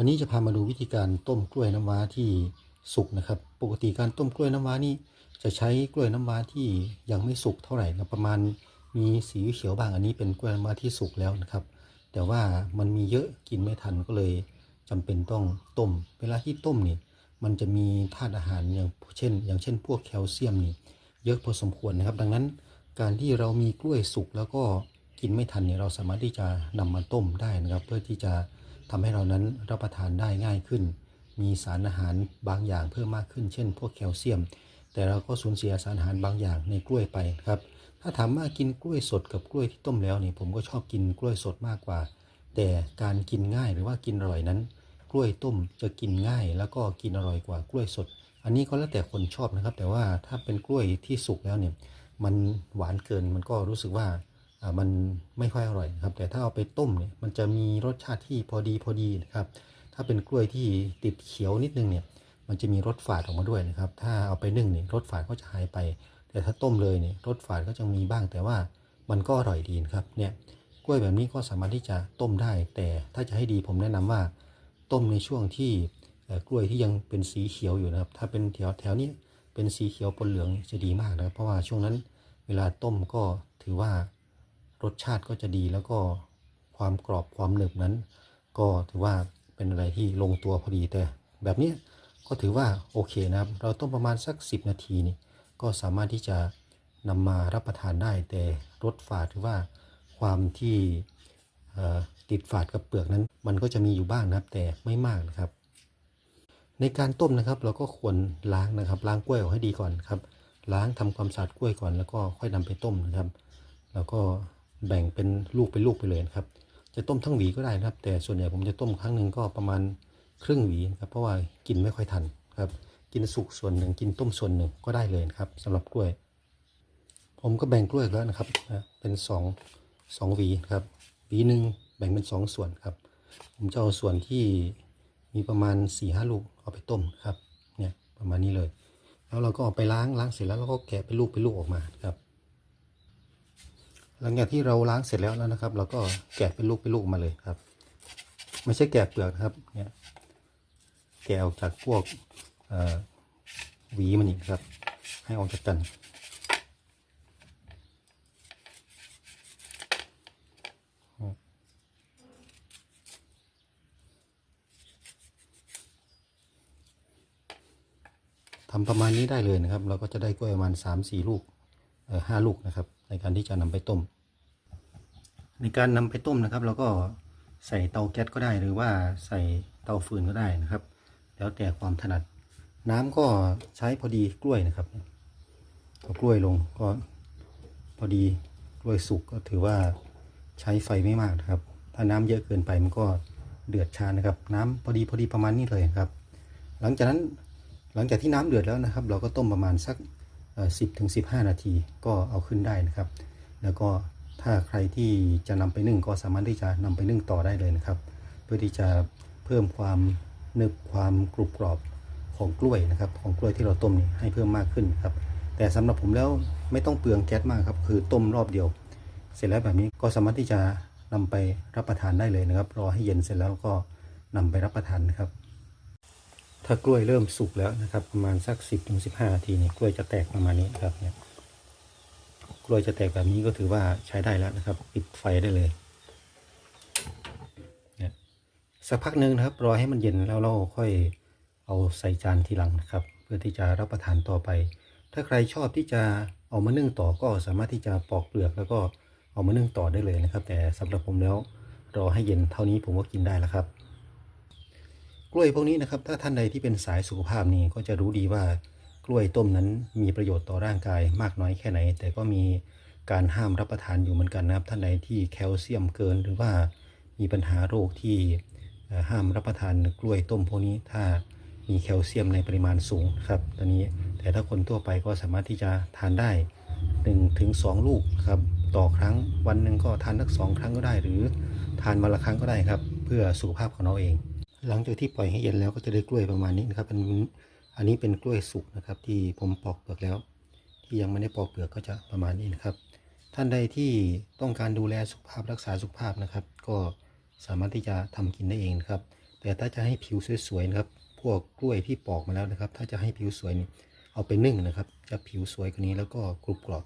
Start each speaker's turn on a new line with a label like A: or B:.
A: วันนี้จะพามาดูวิธีการต้มกล้วยน้ำว้าที่สุกนะครับ ปกติการต้มกล้วยน้ำว้านี่จะใช้กล้วยน้ำว้าที่ยังไม่สุกเท่าไหร่นะประมาณมีสีเขียวบางอันนี้เป็นกล้วยน้ำว้าที่สุกแล้วนะครับ แต่ว่ามันมีเยอะกินไม่ทันก็เลยจำเป็นต้องต้ม เวลาที่ต้มนี่มันจะมีธาตุอาหารอย่างเช่น อย่างเช่น พวกแคลเซียมนี่เยอะพอสมควรนะครับ ดังนั้นการที่เรามีกล้วยสุกแล้วก็กินไม่ทันเนี่ยเราสามารถที่จะนำมาต้มได้นะครับ เพื่อที่จะ ทำให้เรานั้นรับประทานได้ง่ายขึ้น มีสารอาหารบางอย่างเพิ่มมากขึ้น เช่น พวกแคลเซียม แต่เราก็สูญเสียสารอาหารบางอย่างในกล้วยไปครับ ถ้าถามว่ากินกล้วยสดกับกล้วยที่ต้มแล้วนี่ผมก็ชอบกินกล้วยสดมากกว่า แต่การกินง่ายหรือว่ากินอร่อยนั้น กล้วยต้มจะกินง่าย แล้วก็กินอร่อยกว่ากล้วยสด อันนี้ก็แล้วแต่คนชอบนะครับ แต่ว่าถ้าเป็นกล้วยที่สุกแล้วเนี่ยมันหวานเกินมันก็รู้สึกว่า มันไม่ค่อยอร่อยครับ แต่ถ้าเอาไปต้มเนี่ยมันจะมีรสชาติที่พอดีพอดีนะครับ ถ้าเป็นกล้วยที่ติดเขียวนิดนึงเนี่ย มันจะมีรสฝาดออกมาด้วยนะครับ ถ้าเอาไปนึ่งเนี่ยรสฝาดก็จะหายไป แต่ถ้าต้มเลยเนี่ยรสฝาดก็จะมีบ้าง แต่ว่ามันก็อร่อยดีนะครับ เนี่ยกล้วยแบบนี้ก็สามารถที่จะต้มได้ แต่ถ้าจะให้ดีผมแนะนำว่า ต้มในช่วงที่กล้วยที่ยังเป็นสีเขียวอยู่นะครับ ถ้าเป็นแถวแถวนี้เป็นสีเขียวปนเหลืองจะดีมากนะครับ เพราะว่าช่วงนั้นเวลาต้มก็ถือว่า รสชาติก็จะดีแล้วก็ความกรอบความหนึบนั้น ก็ถือว่าเป็นอะไรที่ลงตัวพอดีแต่ แบบนี้ก็ถือว่าโอเคนะครับ เราต้มประมาณสัก 10 นาทีนี่ก็สามารถที่จะนำมารับประทานได้ แต่รสฝาดหรือว่าความที่ติดฝาดกับเปลือกนั้น มันก็จะมีอยู่บ้างนะครับ แต่ไม่มากนะครับ ในการต้มนะครับ เราก็ควรล้างนะครับ ล้างกล้วยออกให้ดีก่อนครับ ล้างทำความสะอาดกล้วยก่อน แล้วก็ค่อยนำไปต้มนะครับ แล้วก็ แบ่งเป็นลูกเป็นลูกไปเลยนะครับ จะต้มทั้งหวีก็ได้นะครับ แต่ส่วนใหญ่ผมจะต้มครั้งหนึ่งก็ประมาณครึ่งหวีนะครับเพราะว่ากินไม่ค่อยทันครับกินสุกส่วนหนึ่งกินต้มส่วนหนึ่งก็ได้เลยครับสำหรับกล้วย ผมก็แบ่งกล้วยแล้วนะครับเป็นสองสองหวีครับหวีหนึ่งแบ่งเป็นสองส่วนครับ ผมจะเอาส่วนที่มีประมาณ4ี่ห้าลูกเอาไปต้มครับเนี่ยประมาณนี้เลย แล้วเราก็เอาไปล้างล้างเสร็จแล้วเราก็แกะเป็นลูกเป็นลูกออกมาครับ หลังจากที่เราล้างเสร็จแล้วแล้วนะครับ เราก็แกะเป็นลูกเป็นลูกมาเลยครับ ไม่ใช่แกะเปลือกนะครับเนี่ยแกะออกจากพวกหวีมันอีกครับ ให้ออกจากกันทำประมาณนี้ได้เลยนะครับ เราก็จะได้กล้วยประมาณ3ามสี่ลูกห้าลูกนะครับ ในการที่จะนำไปต้ม ในการนำไปต้มนะครับ เราก็ใส่เตาแก๊สก็ได้หรือว่าใส่เตาฟืนก็ได้นะครับ แล้วแต่ความถนัด น้ำก็ใช้พอดีกล้วยนะครับเอากล้วยลงก็พอดีกล้วยสุกก็ถือว่าใช้ไฟไม่มากนะครับ ถ้าน้ำเยอะเกินไปมันก็เดือดชานะครับ น้ำพอดีพอดีประมาณนี้เลยครับ หลังจากนั้นหลังจากที่น้ำเดือดแล้วนะครับ เราก็ต้มประมาณสัก สิบถึงสิบห้านาทีก็เอาขึ้นได้นะครับ แล้วก็ถ้าใครที่จะนำไปนึ่งก็สามารถที่จะนำไปนึ่งต่อได้เลยนะครับ เพื่อที่จะเพิ่มความนึบความกรุบกรอบของกล้วยนะครับ ของกล้วยที่เราต้มนี่ให้เพิ่มมากขึ้นครับ แต่สำหรับผมแล้วไม่ต้องเปลืองแก๊สมากครับ คือต้มรอบเดียว เสร็จแล้วแบบนี้ก็สามารถที่จะนำไปรับประทานได้เลยนะครับ รอให้เย็นเสร็จแล้วก็นำไปรับประทานนะครับ ถ้ากล้วยเริ่มสุกแล้วนะครับ ประมาณสักสิบถึงสิบห้านาทีเนี่ยกล้วยจะแตกประมาณนี้ครับเนี่ยกล้วยจะแตกแบบนี้ก็ถือว่าใช้ได้แล้วนะครับ ปิดไฟได้เลยเนี่ยสักพักหนึ่งนะครับรอให้มันเย็นแล้วเราค่อยเอาใส่จานทีหลังนะครับ เพื่อที่จะรับประทานต่อไป ถ้าใครชอบที่จะเอามานึ่งต่อก็สามารถที่จะปอกเปลือกแล้วก็เอามานึ่งต่อได้เลยนะครับ แต่สำหรับผมแล้วรอให้เย็นเท่านี้ผมก็กินได้แล้วครับ กล้วยพวกนี้นะครับ ถ้าท่านใดที่เป็นสายสุขภาพนี่ก็จะรู้ดีว่ากล้วยต้มนั้นมีประโยชน์ต่อร่างกายมากน้อยแค่ไหน แต่ก็มีการห้ามรับประทานอยู่เหมือนกันนะครับ ท่านใดที่แคลเซียมเกินหรือว่ามีปัญหาโรคที่ห้ามรับประทานกล้วยต้มพวกนี้ถ้ามีแคลเซียมในปริมาณสูงครับตอนนี้แต่ถ้าคนทั่วไปก็สามารถที่จะทานได้1ถึง2ลูกครับต่อครั้งวันหนึ่งก็ทานสักสองครั้งก็ได้ หรือทานวันละครั้งก็ได้ครับ เพื่อสุขภาพของเราเอง หลังจากที่ปล่อยให้เย็นแล้วก็จะได้กล้วยประมาณนี้นะครับอันนี้อันนี้เป็นกล้วยสุกนะครับ ที่ผมปอกเปลือกแล้ว ที่ยังไม่ได้ปอกเปลือกก็จะประมาณนี้นะครับ ท่านใดที่ต้องการดูแลสุขภาพรักษาสุขภาพนะครับ ก็สามารถที่จะทำกินได้เองครับ แต่ถ้าจะให้ผิวสวยๆนะครับ พวกกล้วยที่ปอกมาแล้วนะครับ ถ้าจะให้ผิวสวยเอาไปนึ่งนะครับ จะผิวสวยกว่านี้แล้วก็กรุบกรอบ